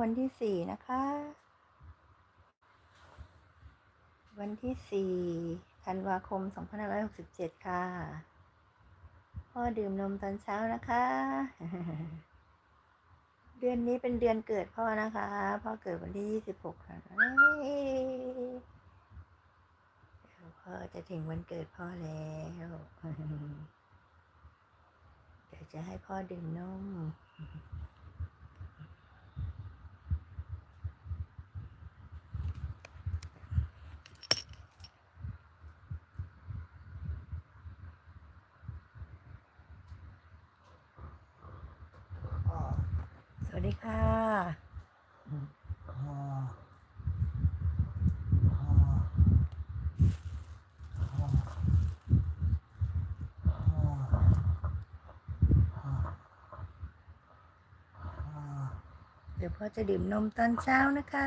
วันที่สี่นะคะ วันที่สี่ธันวาคมสองพันห้าร้อยหกสิบเจ็ดค่ะ พ่อดื่มนมตอนเช้านะคะ เดือนนี้เป็นเดือนเกิดพ่อนะคะ พ่อเกิดวันที่ยี่สิบหกค่ะเอ้ยพ่อจะถึงวันเกิดพ่อแล้วเดี๋ยวจะให้พ่อดื่มนม สวัสดีค่ะ เดี๋ยว พ่อจะดื่มนมตอนเช้านะคะ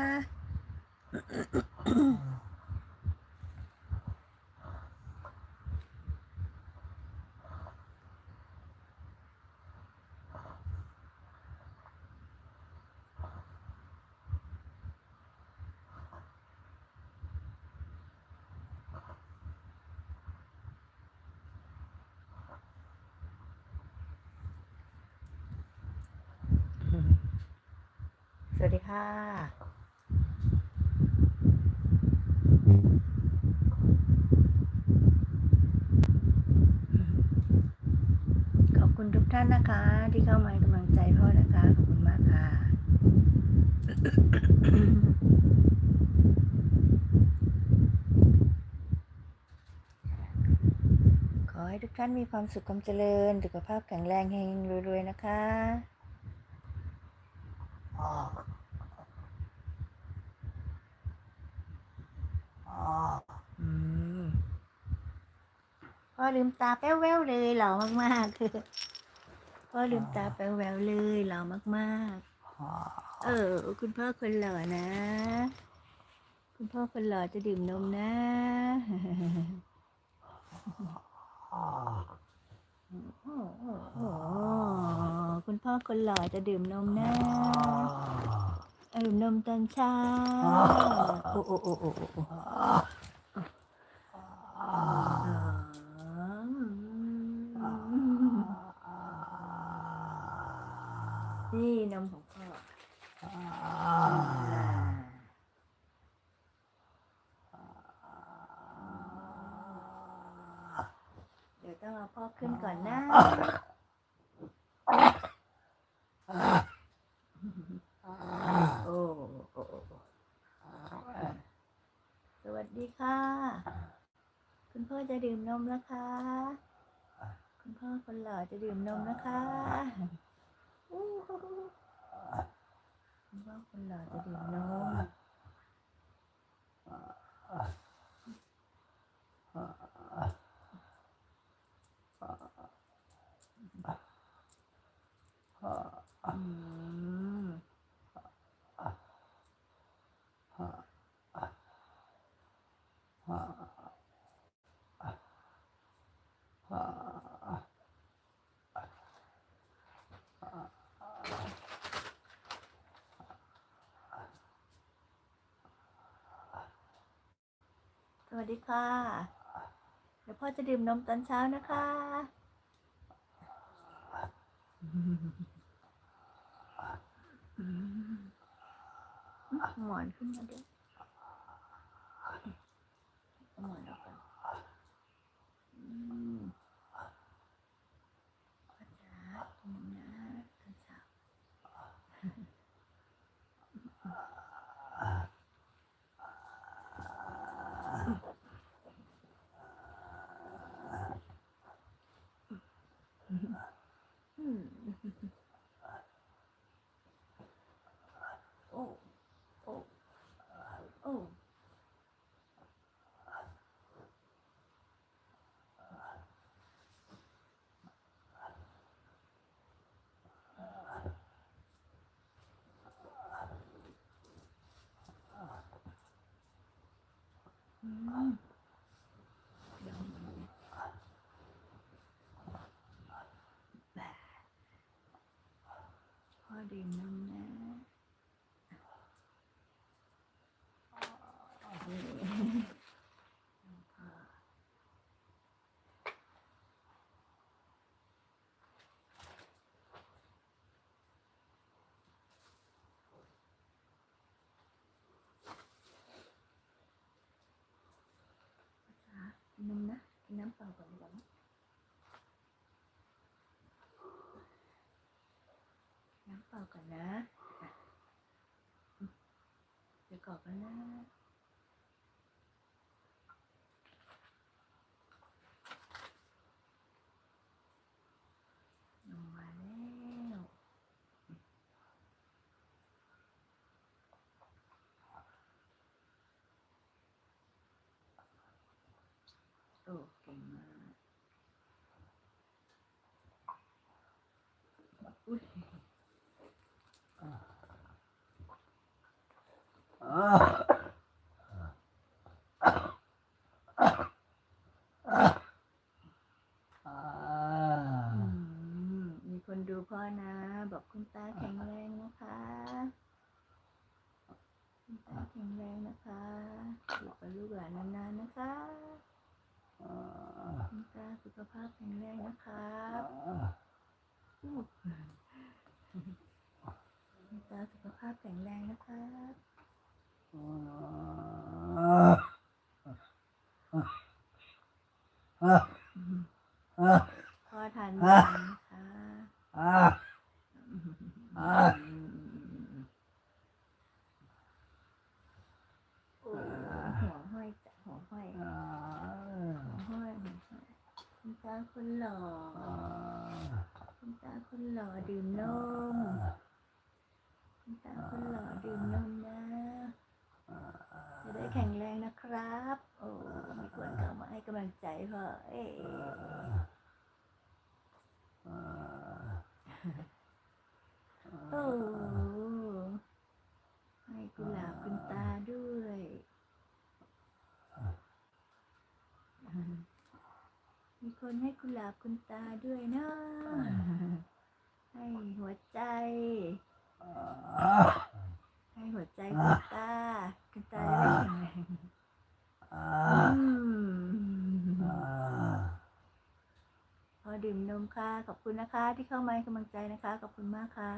วัสดีค่ะขอบคุณทุกท่านนะคะ ที่เข้ามาให้กำลังใจพ่อนะคะ ขอบคุณมากค่ะ ขอให้ทุกท่านมีความสุขความเจริญสุขภาพแข็งแรงเฮงรวยๆนะคะ พ่อลืมตาแป้วแววเลยหล่อมากๆคือพ่อลืมตาแป้วแววเลยหล่อมากๆ เออ คุณพ่อคนหล่อนะ คุณพ่อคนหล่อจะดื่มนมนะ คุณพ่อคนหล่อจะดื่มนมนะดื่มนมตอนเช้า โอ้โอ้โอ้โอ้โอ้นี่นมของพ่อเดี๋ยว ต้องเอาพ่อขึ้นก่อนนะโอ้โอ้โอ้สวัสดีค่ะ คุณพ่อจะดื่มนมแล้วคะ คุณพ่อคนหล่อจะดื่มนมนะคะอู้หูคุณพ่อคนหล่อจะดื่มนม สวัสดีค่ะ เดี๋ยวพ่อจะดื่มนมตอนเช้านะคะ หมอน ดื่มน้ำนะน้ำนะ น้ำเปล่าก่อนกว่าากันนะอะเดี๋ยวกรอบกันนะลงมาแล้วโอ้เก่งมากอุ้ย มีคนดูพ่อนะ บอกคุณตาแข็งแรงนะคะ คุณตาแข็งแรงนะคะอยู่กับลูกหลานนานๆนะคะคุณตาสุขภาพแข็งแรงนะครับคุณตาสุขภาพแข็งแรงนะครับพ่อทานยานะคะโอ้หัวห้อยจ้ะหัวห้อยหัวห้อยหัวห้อยคุณตาคนหล่อคุณตาคนหล่อดื่มนมคุณตาคนหล่อดื่มนมนะ จะได้ แข็งแรงนะครับโอ้มีคนเข้ามาให้กำลังใจพ่อเอ้โอ้ให้กุหลาบคุณตาด้วยมีคนให้กุหลาบคุณตาด้วยเนาะให้หัวใจ ให้หัวใจคุณตาคุณตาจะได้แข็งแรงอืมพอดื่มนมค่ะ ขอบคุณนะคะ ที่เข้ามาให้กำลังใจนะคะ ขอบคุณมากค่ะ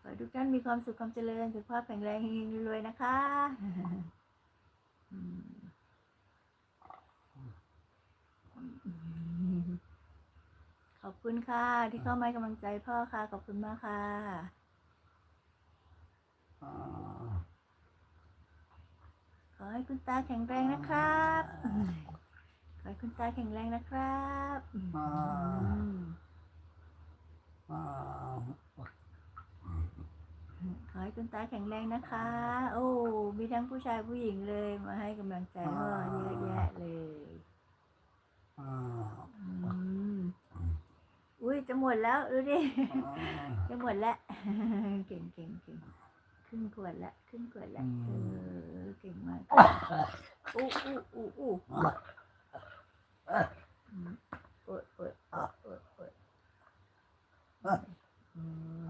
ขอให้ทุกท่านมีความสุขความเจริญสุขภาพแข็งแรงเฮงๆรวยๆนะคะอืมข อบคุณค่ะ ที่เข้ามาให้กำลังใจพ่อค่ะ ขอบคุณมากค่ะ ขอให้คุณตาแข็งแรงนะครับ ขอให้คุณตาแข็งแรงนะครับอืมขอให้คุณตาแข็งแรงนะคะ โอ้ มีทั้งผู้ชายผู้หญิงเลยมาให้กำลังใจพ่อเยอะแยะเลย อืม อุ้ยจะหมดแล้วดูดิจะหมดแล้วเก่งเก่งเก่งครึ่งขวดละครึ่งขวดละเออเก่งมากอู้อู้อู้อู้อืมโอดโอดโอดโอดโอดอืม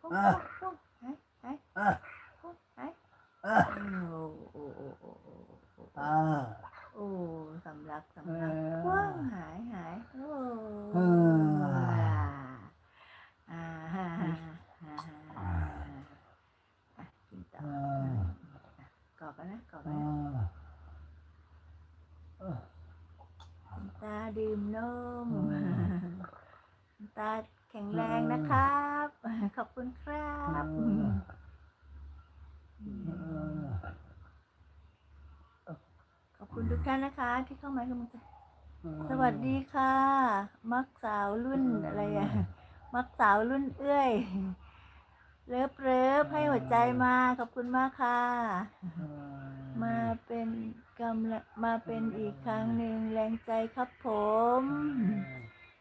พุ่งพุ่งหายหายพุ่งหายโอ้โอ้โอ้โอ้โอ้โอ้ โอ้สำลักสำลักว่างหายหายโอ้อ่าฮ่าฮ่าฮ่าฮ่าอะกินต่ อกรอบแล้วนะกรอบแล้วนะคุณตาดื่มนมคุณตาแข็งแรงนะครับ ขอบคุณครับขอบคุณทุกท่านนะคะ ที่เข้ามาให้กำลังใจสวัสดีค่ะ มักสาวรุ่นอะไรอะมักสาวรุ่นเอื้อย เลิฟเลิฟให้หัวใจมาขอบคุณมากค่ะ มาเป็นกำลังมาเป็นอีกครั้งหนึ่งแรงใจครับผม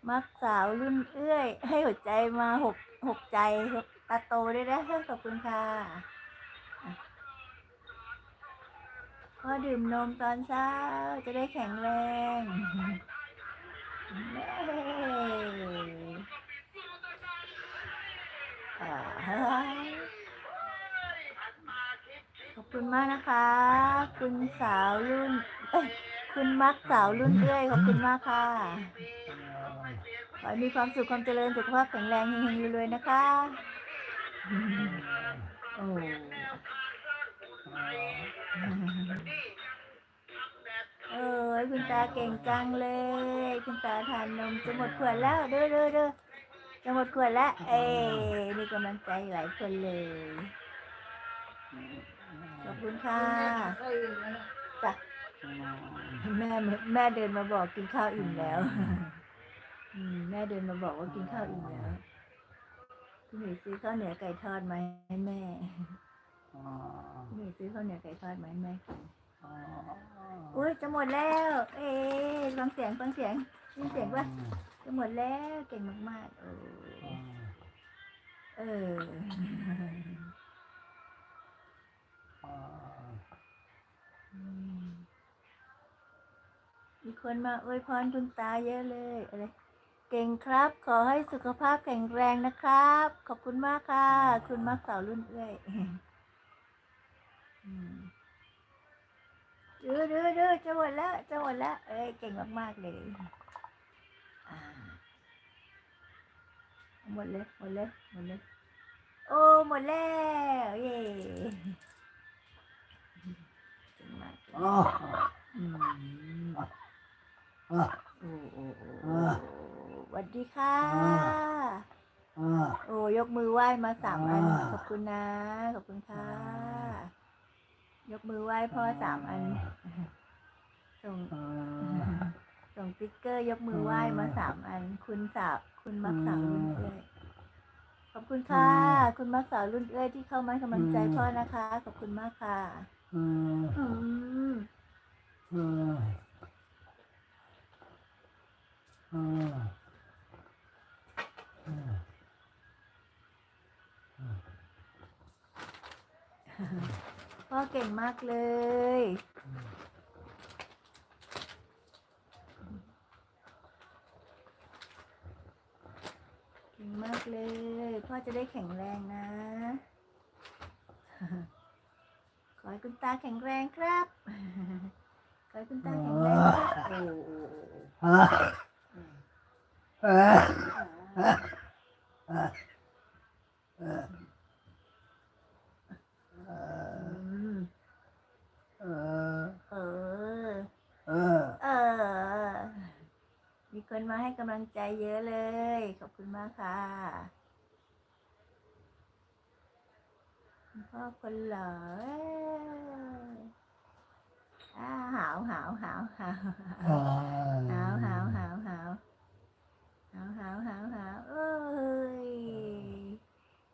มักสาวรุ่นเอื้อย ให้หัวใจมาหกหกใจหกตาโตด้วยนะขอบคุณค่ะก็ดื่มนมตอนเช้าจะได้แข็งแรงเย้อ่า ขอบคุณมากนะคะ คุณสาวรุ่น เอ้ย คุณมักสาวรุ่นเอื้อยขอบคุณมากค่ะ ขอให้มีความสุขความเจริญสุขภาพแข็งแรงเฮงๆรวยๆนะคะ โอ้เออคุณตาเก่งจังเลย คุณตาทานนมจะหมดขวดแล้ว เด้อเด้อเด้อ จะหมดขวดแล้ว เอ้มีกำลังใจหลายคนเลย ขอบคุณค่ะจ้ะแม่แม่เดินมาบอกกินข้าวอิ่มแล้วแม่เดินมาบอกว่ากินข้าวอิ่มแล้วพี่หมีซื้อข้าวเหนียวไก่ทอดไหมาให้แม่พี่หมีซื้อข้าวเหนียวไก่ทอดไหมาให้แม่กินอุ้ยจะหมดแล้ว เอ๊ฟังเสียงฟังเสียงยินเสียงป่ะ จะหมดแล้วเก่งมากๆ เออ เออมีคนมาอวยพรคุณตาเยอะเลยอะไรเก่งครับ ขอให้สุขภาพแข็งแรงนะครับ ขอบคุณมากค่ะ คุณมักสาวรุ่นเอ้ยอืมดื้อดื้อดื้อจะหมดแล้วจะหมดแล้ว เอ้ยเก่งมาก ๆ เลย หมดเลยหมดเลยหมดเลยโอ้หมดแล้วเย่เก่งมากเลยอืมโอ้โอ้โอ้โอ้สวัสดีค่ะโอ้ยกมือไหว้มาสามอันขอบคุณนะขอบคุณค่ะ ยกมือไหว้พ่อสามอันส่ง ส่งติ๊กเกอร์ยกมือไหว้มาสามอัน คุณสาวคุณมักสาวรุ่นเอ้ยขอบคุณค่ะ คุณมักสาวรุ่นเอ้ยที่เข้ามาให้กำลังใจพ่อนะคะ ขอบคุณมากค่ะอืมพ่อเก่งมากเลย เก่งมากเลย พ่อจะได้แข็งแรงนะ ขอให้คุณตาแข็งแรงครับ ขอให้คุณตาแข็งแรงครับโอ้โอ้โอ้อืมเออเออ มีคนมาให้กำลังใจเยอะเลย ขอบคุณมากค่ะพ่อคนหล่ออ้าหาวหาวหาวหาวหาวหาวหาวหาวหาวหาวหาวหาวเอ้ย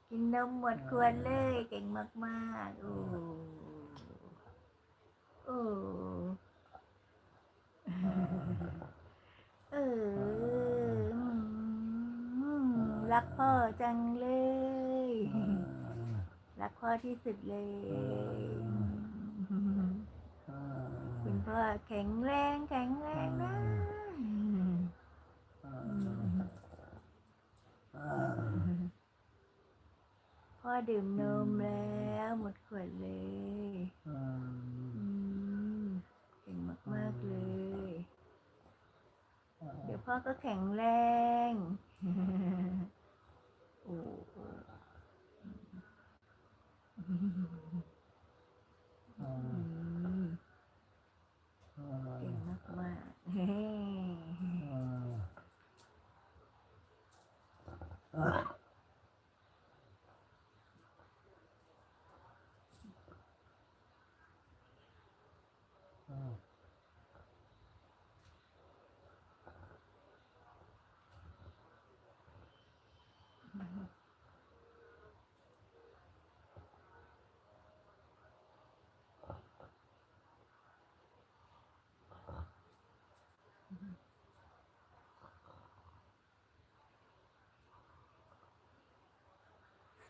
กินนมหมดขวดเลยเก่งมากๆโอ้โอ้ รักพ่อจังเลย รักพ่อที่สุดเลย คุณพ่อแข็งแรงแข็งแรงนะพ่อดื่มนมแล้วหมดขวดเลย อืมเก่งมาก ๆ เลย เดี๋ยว พ่อก็แข็งแรง โอ้โหอืมเก่งมากมากๆเฮ้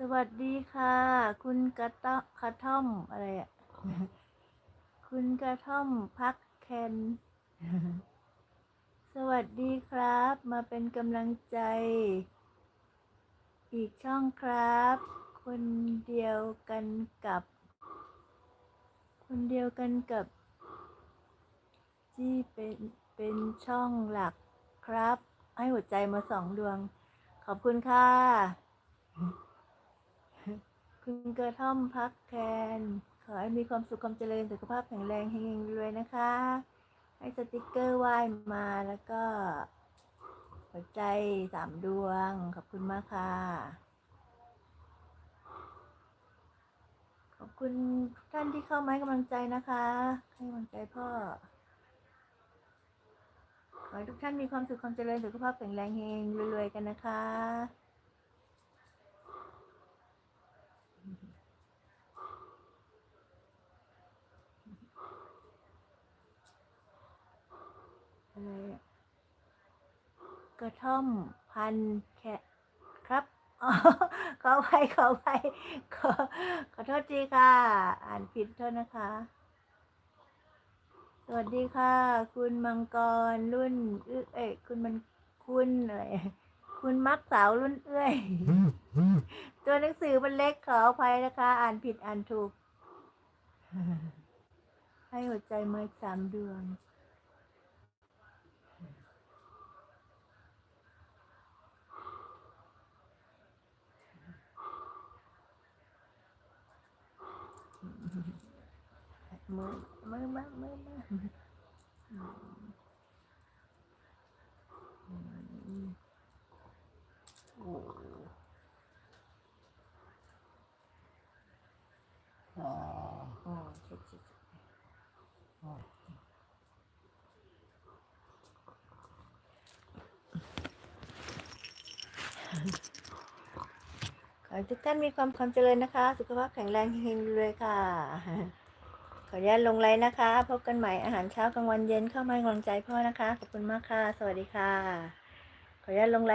สวัสดีค่ะ คุณกระต๊อกระท่อมอะไรอะ คุณกระท่อมพักแคน สวัสดีครับ มาเป็นกำลังใจ อีกช่องครับ คนเดียวกันกับ คนเดียวกันกับที่เป็นเป็นช่องหลักครับ ให้หัวใจมาสองดวง ขอบคุณค่ะ คุณกระท่อมพักแคนขอให้มีความสุขความเจริญสุขภาพแข็งแรงเฮงๆรวยนะคะ ให้สติกเกอร์ไหว้มาแล้วก็ หัวใจสามดวง ขอบคุณมากค่ะ ขอบคุณทุกท่านที่เข้ามาให้กำลังใจนะคะ ให้กำลังใจพ่อขอให้ทุกท่านมีความสุขความเจริญสุขภาพแข็งแรงเฮงรวยๆกันนะคะ อะไรกระท่อมพันแคครับขอไปขอไปขอขอโทษทีค่ะ อ่านผิดโทษนะคะ สวัสดีค่ะ คุณมังกรรุ่น เอ้ยเอ้ยคุณมันคุณอะไรคุณมักสาวรุ่นเอ้ยตัวหนังสือมันเล็กขออภัยนะคะ อ่านผิดอ่านถูก ให้หัวใจมื่อสามดวง มือมือมือมือมืออืมโอ้อ๋ออ๋อใช่ใช่ใช่อ๋อขอให้ทุกท่านมีความความเจริญนะคะ สุขภาพแข็งแรงเฮงเลยค่ะ ออนุญาตลงไลน์นะคะ พบกันใหม่อาหารเช้ากลางวันเย็นเข้ามาให้กำลังใจพ่อนะคะ ขอบคุณมากค่ะ สวัสดีค่ะ ขออนุญาตลงไลน์